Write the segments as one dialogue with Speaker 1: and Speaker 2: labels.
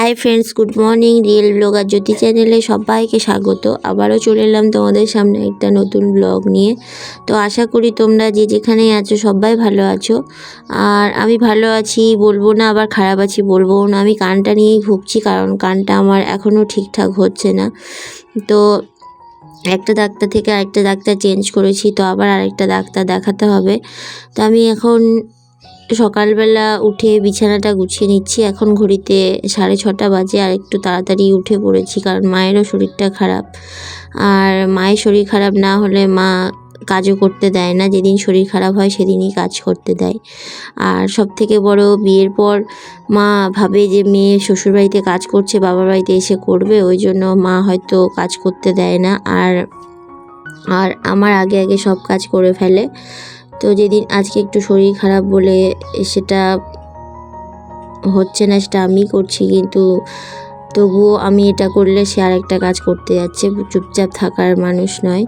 Speaker 1: Hi friends good morning real blogger Jyoti চ্যানেলে সবাইকে স্বাগত। আবারও চলে এলাম তোমাদের সামনে একটা নতুন ব্লগ নিয়ে। তো আশা করি তোমরা যে যেখানেই আছো সবাই ভালো আছো। আর আমি ভালো আছি, বলব না আবার খারাপ আছি, বলব না। আমি কানটা নিয়েই ভুগছি কারণ কানটা আমার এখনও ঠিকঠাক হচ্ছে না। তো একটা ডাক্তার থেকে আরেকটা ডাক্তার চেঞ্জ করেছি, তো আবার আরেকটা ডাক্তার দেখাতে হবে। তো আমি এখন সকালবেলা উঠে বিছানাটা গুছিয়ে নিচ্ছি। এখন ঘড়িতে সাড়ে ছটা বাজে আর একটু তাড়াতাড়ি উঠে পড়েছি কারণ মায়েরও শরীরটা খারাপ। আর মায়ের শরীর খারাপ না হলে মা কাজও করতে দেয় না। যেদিন শরীর খারাপ হয় সেদিনই কাজ করতে দেয়। আর সব থেকে বড় বিয়ের পর মা ভাবে যে মেয়ে শ্বশুরবাড়িতে কাজ করছে, বাবার বাড়িতে এসে করবে, ওই জন্য মা হয়তো কাজ করতে দেয় না। আর আর আমার আগে আগে সব কাজ করে ফেলে। তো যেদিন আজকে একটু শরীর খারাপ বলে সেটা হচ্ছে না, সেটা আমি করছি, কিন্তু তবুও আমি এটা করলে সে আর একটা কাজ করতে যাচ্ছে, চুপচাপ থাকার মানুষ নয়।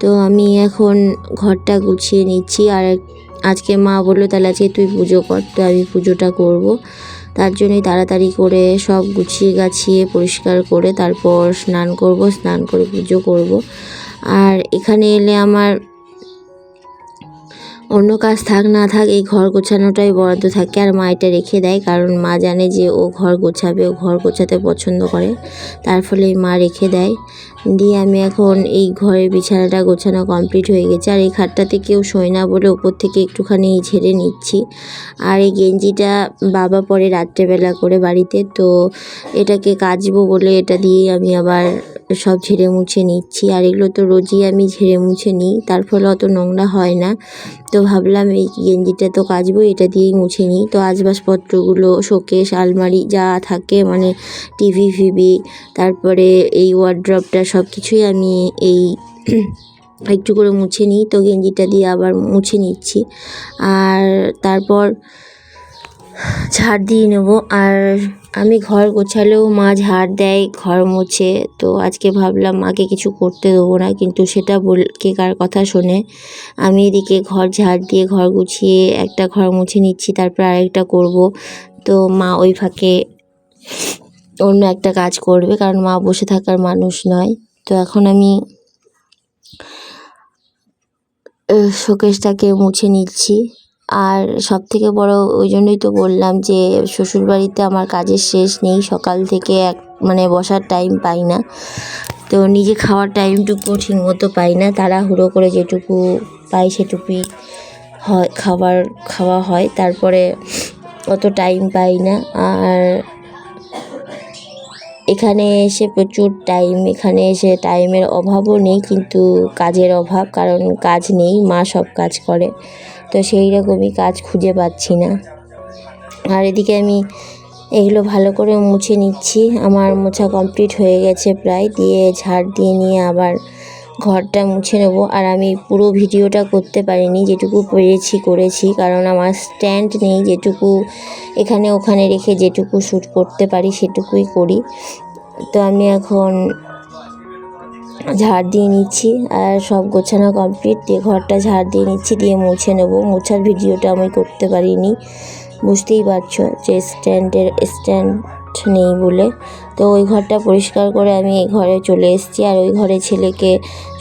Speaker 1: তো আমি এখন ঘরটা গুছিয়ে নিচ্ছি, আর আজকে মা বলল, তাহলে আজকে তুই পুজো কর। তো আমি পুজোটা করব। তার জন্যই তাড়াতাড়ি করে সব গুছিয়ে গাছিয়ে পরিষ্কার করে তারপর স্নান করব, স্নান করে পুজো করব। আর এখানে এলে আমার অন্য কাজ থাক, না থাক, এই ঘর গোছানোটাই বরাদ্দ থাকে। আর মা এটা রেখে দেয়, কারণ মা জানে যে ও ঘর গোছাবে, ও ঘর গোছাতে পছন্দ করে। তার ফলে মা রেখে দেয়। দিয়ে আমি এখন এই ঘরের বিছানাটা গোছানো কমপ্লিট হয়ে গেছে। আর এই খাটটাতে কেউ শোয় না বলে ওপর থেকে একটুখানি ঝেড়ে নিচ্ছি। আর এই গেঞ্জিটা বাবা পরে রাত্রেবেলা করে বাড়িতে, তো এটাকে কাচবো বলে এটা দিয়ে আমি আবার সব ঝেড়ে মুছে নিচ্ছি। আর এগুলো তো রোজই আমি ঝেড়ে মুছে নিই, তার ফলে অত নোংরা হয় না। তো ভাবলাম, এই গেঞ্জিটা তো কাচবো, এটা দিয়েই মুছে নিই। তো আসবাবপত্রগুলো শোকেশ আলমারি যা থাকে মানে টিভি, ফিভি, তারপরে এই ওয়ার্ড্রপটা সব কিছুই আমি এই একটু করে মুছে নিই। তো গেঞ্জিটা দিয়ে আবার মুছে নিচ্ছি। আর তারপর ঝাড় দিয়ে নেব। আর আমি ঘর গোছালেও মা ঝাড় দেয়, ঘর মুছে। তো আজকে ভাবলাম মাকে কিছু করতে দেবো না, কিন্তু সেটা বল কে কার কথা শোনে। আমি এদিকে ঘর ঝাড় দিয়ে ঘর গুছিয়ে একটা ঘর মুছে নিচ্ছি, তারপর আরেকটা করব। তো মা ওই ফাঁকে অন্য একটা কাজ করবে, কারণ মা বসে থাকার মানুষ নয়। তো এখন আমি শোকেসটাকে মুছে নিচ্ছি। আর সব থেকে বড় ওই জন্যই তো বললাম যে, শ্বশুরবাড়িতে আমার কাজের শেষ নেই, সকাল থেকে এক মানে বসার টাইম পাই না। তো নিজে খাওয়ার টাইমটুকু ঠিকমতো পাই না। তারা হুড়ো করে যেটুকু পাই সেটুকুই হয়, খাবার খাওয়া হয়। তারপরে অত টাইম পাই না। আর এখানে এসে প্রচুর টাইম এখানে এসে টাইমের অভাবও নেই, কিন্তু কাজের অভাব, কারণ কাজ নেই, মা সব কাজ করে। তো সেই রকমই কাজ খুঁজে পাচ্ছি না। আর এদিকে আমি এগুলো ভালো করে মুছে নিচ্ছি। আমার মোছা কমপ্লিট হয়ে গেছে প্রায়, দিয়ে ঝাড় দিয়ে নিয়ে আবার ঘরটা মুছে নেব আর আমি পুরো ভিডিওটা করতে পারিনি, যেটুকু পেরেছি করেছি। কারণ আমার স্ট্যান্ড নেই, যেটুকু এখানে ওখানে রেখে যেটুকু শ্যুট করতে পারি, সেটুকুই করি। তো আমি এখন ঝাড় দিয়ে নিচ্ছি আর সব গোছানো কমপ্লিট দিয়ে ঘরটা ঝাড় দিয়ে নিচ্ছি, দিয়ে মুছে নেব। মোছার ভিডিওটা আমি করতে পারিনি। বুঝতেই পারছ যে স্ট্যান্ডের স্ট্যান্ড নেই বলে। তো ওই ঘরটা পরিষ্কার করে আমি এই ঘরে চলে এসেছি আর ওই ঘরে ছেলেকে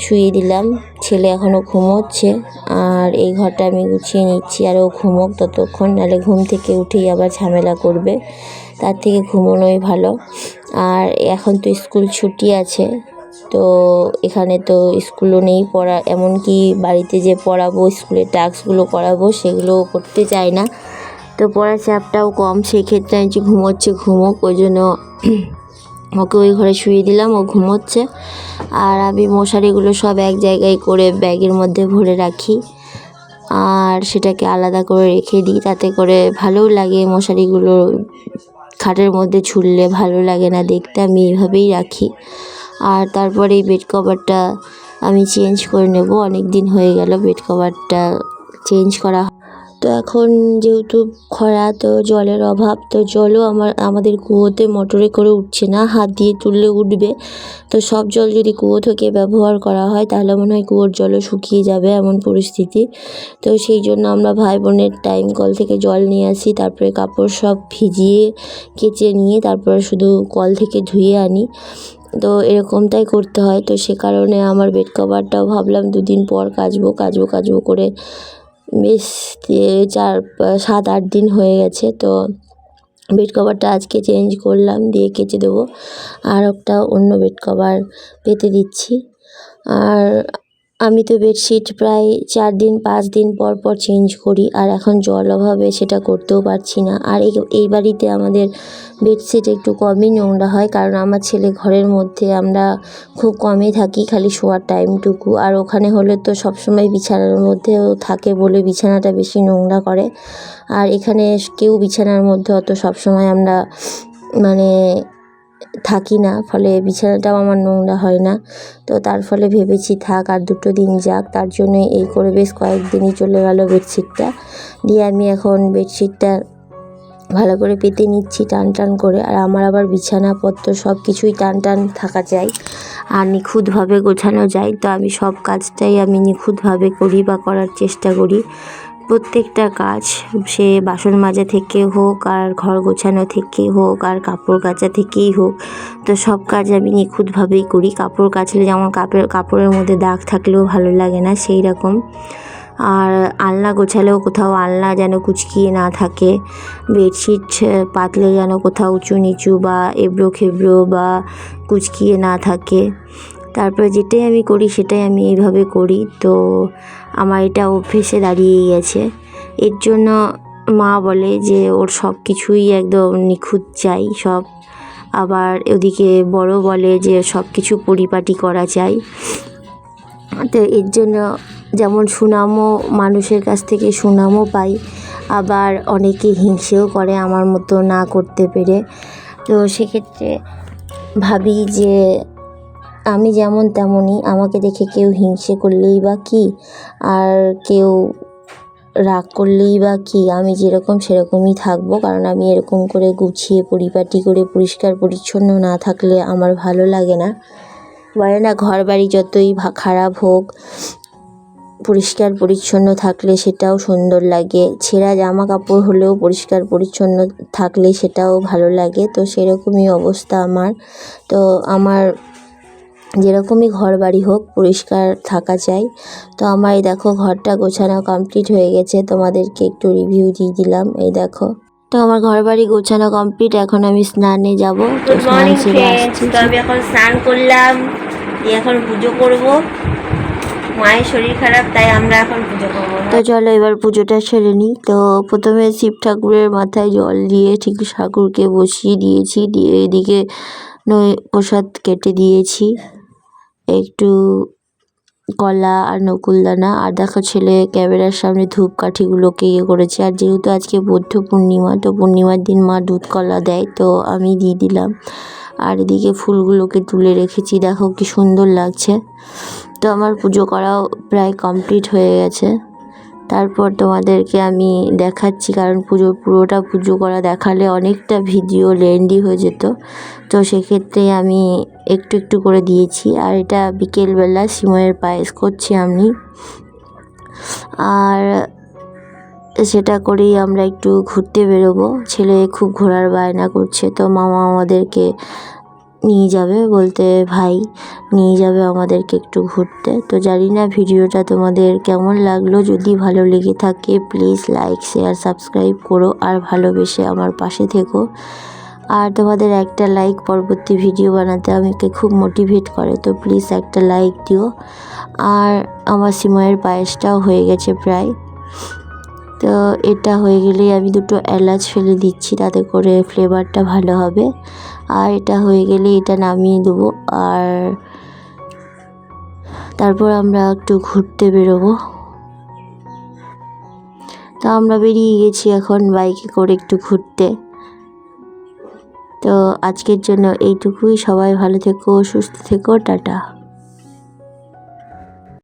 Speaker 1: শুয়ে দিলাম। ছেলে এখনও ঘুমোচ্ছে আর এই ঘরটা আমি গুছিয়ে নিচ্ছি আর ও ঘুমোক ততক্ষণ, নাহলে ঘুম থেকে উঠেই আবার ঝামেলা করবে। তার থেকে ঘুমোনোই ভালো। আর এখন তো স্কুল ছুটি আছে, তো এখানে তো স্কুলও নেই পড়া, এমনকি বাড়িতে যে পড়াবো, স্কুলের টাস্কগুলো করাবো সেগুলোও করতে চায় না। তো পড়ার চাপটাও কম, সেক্ষেত্রে আমি যে ঘুমোচ্ছে, ঘুমোক, ওই জন্য ওকে ওই ঘরে শুয়ে দিলাম, ও ঘুমোচ্ছে। আর আমি মশারিগুলো সব এক জায়গায় করে ব্যাগের মধ্যে ভরে রাখি। আর সেটাকে আলাদা করে রেখে দিই, তাতে করে ভালোও লাগে মশারিগুলো খাটের মধ্যে ঝুললে ভালো লাগে না দেখতে, আমি এভাবেই রাখি। আর তারপরে এই বেড কভারটা আমি চেঞ্জ করে নেব অনেক দিন হয়ে গেল বেড কভারটা চেঞ্জ করা তো এখন যেহেতু খরা, তো জলের অভাব, তো জলও আমার, আমাদের কুয়োতে মোটরে করে উঠছে না, হাত দিয়ে তুললে উঠবে। তো সব জল যদি কুয়ো থেকে ব্যবহার করা হয়, তাহলে মনে হয় কুয়োর জলও শুকিয়ে যাবে এমন পরিস্থিতি। তো সেই জন্য আমরা ভাই বোনের টাইম কল থেকে জল নিয়ে আসি, তারপরে কাপড় সব ভিজিয়ে, কেচে নিয়ে তারপরে শুধু কল থেকে ধুয়ে আনি। তো এরকমটাই করতে হয়। তো সে কারণে আমার বেড কভারটাও ভাবলাম দুদিন পর কাচবো কাচবো কাচবো করে বেশ চার, সাত, আট দিন হয়ে গেছে, তো বেড কভারটা আজকে চেঞ্জ করলাম, দিয়ে কেচে দেবো। আর একটা অন্য বেড কভার পেতে দিচ্ছি। আর আমি তো বেডশিট প্রায় চার দিন, পাঁচ দিন পর পর চেঞ্জ করি, আর এখন জল অভাবে সেটা করতেও পারছি না। আর এই বাড়িতে আমাদের বেডশিট একটু কমই নোংরা হয়, কারণ আমার ছেলে ঘরের মধ্যে আমরা খুব কমই থাকি, খালি শোয়ার টাইমটুকু। আর ওখানে হলে তো সবসময় বিছানার মধ্যেও থাকে বলে বিছানাটা বেশি নোংরা করে। আর এখানে কেউ বিছানার মধ্যে অত সবসময় আমরা মানে থাকি না, ফলে বিছানাটাও আমার নোংরা হয় না। তো তার ফলে ভেবেছি থাক আর দুটো দিন যাক। তার জন্য এই করে বেশ কয়েকদিনই চলে গেল বেডশিটটা। দিয়ে আমি এখন বেডশিটটা ভালো করে পেতে নিচ্ছি টান টান করে। আর আমার আবার বিছানাপত্র সব কিছুই টান টান থাকা চাই আর নিখুঁতভাবে গোছানো যায়। তো আমি সব কাজটাই আমি নিখুঁতভাবে করি বা করার চেষ্টা করি। প্রত্যেকটা কাজ সে বাসন মাজা থেকে হোক, আর ঘর গোছানো থেকে হোক, আর কাপড় কাচা থেকেই হোক, তো সব কাজ আমি নিখুঁতভাবেই করি। কাপড় কাচলে যেমন কাপড়, কাপড়ের মধ্যে দাগ থাকলেও ভালো লাগে না, সেই রকম। আর আলনা গোছালেও কোথাও আলনা যেন কুচকিয়ে না থাকে, বেডশিট পাতলে যেন কোথাও উঁচু নিচু বা এবড়ো খেবড়ো বা কুচকিয়ে না থাকে। তারপরে যেটাই আমি করি সেটাই আমি এইভাবে করি। তো আমার এটা অভ্যেসে দাঁড়িয়ে গেছে। এর জন্য মা বলে যে ওর সব কিছুই একদম নিখুঁত চাই, সব। আবার ওদিকে বড় বলে যে সব কিছু পরিপাটি করা চাই। তো এর জন্য যেমন সুনামও মানুষের কাছ থেকে সুনামও পাই, আবার অনেকে হিংসেও করে আমার মতো না করতে পেরে। তো সেক্ষেত্রে ভাবি যে আমি যেমন তেমনই আমাকে দেখে কেউ হিংসে করলেই বা কী? আর কেউ রাগ করলেই বা কী? আমি যেরকম সেরকমই থাকব, কারণ আমি এরকম করে গুছিয়ে, পরিপাটি করে, পরিষ্কার, পরিচ্ছন্ন না থাকলে আমার ভালো লাগে না। বলে না ঘর বাড়ি যতই খারাপ হোক, পরিষ্কার, পরিচ্ছন্ন থাকলে সেটাও সুন্দর লাগে। ছেঁড়া জামা কাপড় হলেও পরিষ্কার, পরিচ্ছন্ন থাকলে সেটাও ভালো লাগে। তো সেরকমই অবস্থা আমার। তো আমার যেরকমই ঘর বাড়ি হোক পরিষ্কার থাকা চাই। তো আমার এই দেখো ঘরটা গোছানো কমপ্লিট হয়ে গেছে। তোমাদেরকে একটু রিভিউ দিয়ে দিলাম। এই দেখো। তো আমার ঘর বাড়ি গোছানো কমপ্লিট এখন আমি স্নানে যাব। তো
Speaker 2: গুড মর্নিং আমি এখন স্নান করলাম। দিয়ে এখন পুজো করব। মায়ের শরীর খারাপ তাই আমরা এখন পুজো করব।
Speaker 1: তো চলো এবার পুজোটা সেরে নিই। তো প্রথমে শিব ঠাকুরের মাথায় জল দিয়ে ঠিক ঠাকুরকে বসিয়ে দিয়েছি। দিয়ে এদিকে নৈ প্রসাদ কেটে দিয়েছি। একটু কলা আর নকুলদানা আর দেখো ছেলে ক্যামেরার সামনে ধূপকাঠিগুলোকে ইয়ে করেছে। আর যেহেতু আজকে বৌদ্ধ পূর্ণিমা, তো পূর্ণিমার দিন মা দুধ কলা দেয়, তো আমি দিয়ে দিলাম। আর এদিকে ফুলগুলোকে তুলে রেখেছি। দেখো কি সুন্দর লাগছে। তো আমার পুজো করাও প্রায় কমপ্লিট হয়ে গেছে। তারপর তোমাদেরকে আমি দেখাচ্ছি, কারণ পুজো পুরোটা পুজো করা দেখালে অনেকটা ভিডিও লেন্ডি হয়ে যেত। তো সেক্ষেত্রে আমি একটু একটু করে দিয়েছি। আর এটা বিকেলবেলা সিময়ের পায়েস করছি আমি। আর সেটা করেই আমরা একটু ঘুরতে বেরোবো। ছেলে খুব ঘোরার বায়না করছে, তো মামা আমাদেরকে নিয়ে যাবে বলতে, ভাই, নিয়ে যাবে আমাদেরকে একটু ঘুরতে। তো জানি না ভিডিওটা তোমাদের কেমন লাগল। যদি ভালো লেগে থাকে প্লিজ লাইক শেয়ার সাবস্ক্রাইব করো আর ভালোবেসে আমার পাশে থেকো। আর তোমাদের একটা লাইক পরবর্তী ভিডিও বানাতে আমাকে খুব মোটিভেট করে, তো প্লিজ একটা লাইক দিও। আর আমার সিময়ের পায়েসটাও হয়ে গেছে প্রায়। তো এটা হয়ে গেলেই আমি দুটো এলাচ ফেলে দিচ্ছি, তাতে করে ফ্লেভারটা ভালো হবে। আর এটা হয়ে গেলে এটা নামিয়ে দেবো। আর তারপর আমরা একটু ঘুরতে বেরোবো। তো আমরা বেরিয়ে গেছি এখন বাইকে করে একটু ঘুরতে। তো আজকের জন্য এইটুকুই। সবাই ভালো থেকো, সুস্থ থেকো, টাটা।